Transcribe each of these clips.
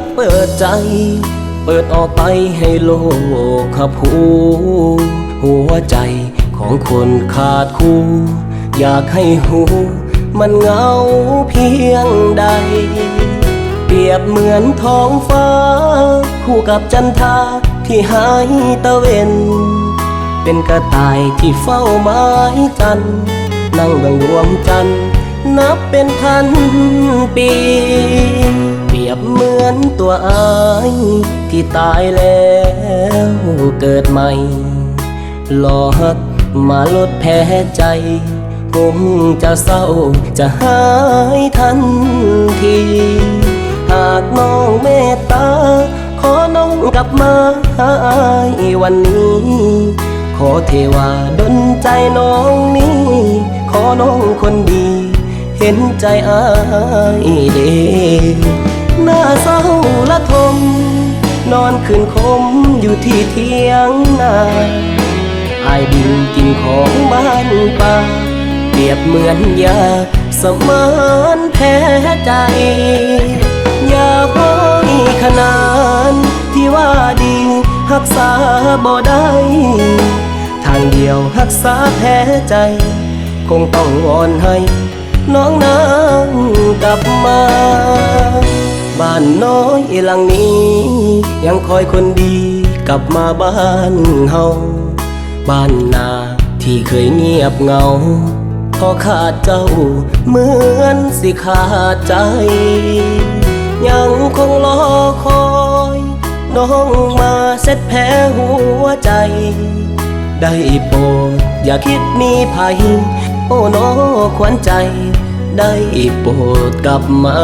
กเปิดใจ เปิดออกไปให้โลกขับหูหัวใจของคนขาดคู่ อยากให้หูมันเงาเพียงใด เปรียบเหมือนท้องฟ้า คู่กับจันทราที่หายตะเวนเป็นกระต่ายที่เฝ้าไม้จัน นั่งบังดวงจันทร์นับเป็นพันปี ยบเหมือนตัวอายที่ตายแล้วเกิดใหม่หลอกมาลดแพ้ใจคงจะเศร้าจะหายทันที หากน้องเมตตา ขอน้องกลับมาหาอายวันนี้ ขอเทวาดลใจน้องนี้ ขอน้องคนดี เห็นใจอายเด หน้าเศร้าละทม นอนคืนคมอยู่ที่เทียงนาอายดินกินของบ้านป่าเปรียบเหมือนยาสมานแพ้ใจอย่าห้อยขนานที่ว่าดีรักษาบ่ได้ ทางเดียวรักษาแพ้ใจ คงต้องวอนให้ น้องนางกลับมา บ้านน้อยหลังนี้ ยังคอยคนดีกลับมาบ้านเฮาบ้านนาที่เคยเงียบเงา พอขาดเจ้าเหมือนสิขาดใจ ยังคงรอคอย น้องมาเซ็ตแผลหัวใจ ได้โปรดอย่าคิดมีภัย โอ้น้อขวัญใจ ได้โปรดกลับมา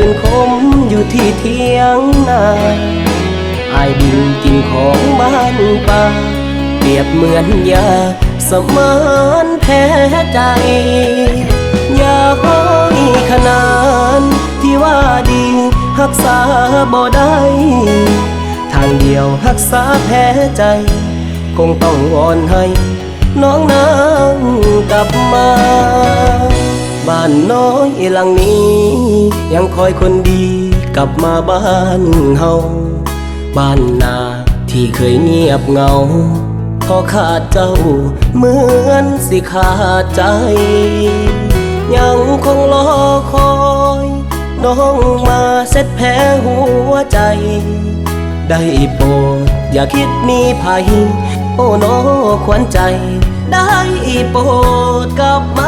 คืนคมอยู่ที่เทียงนาอายดินกินของบ้านป่าเปรียบเหมือนยาสมานแพ้ใจยาห้อยขนานที่ว่าดีรักษาบ่ได้ทางเดียวรักษาแพ้ใจ คงต้องวอนให้ น้องนางกลับมา บ้านน้อยหลังนี้ ยังคอยคนดีกลับมาบ้านเฮาบ้านนาที่เคยเงียบเงาพอขาดเจ้าเหมือนสิขาดใจ ยังคงรอคอย น้องมาเซ็ตแผลหัวใจ ได้โปรดอย่าคิดมีภัย โอ้น้อขวัญใจ ได้โปรดกลับมา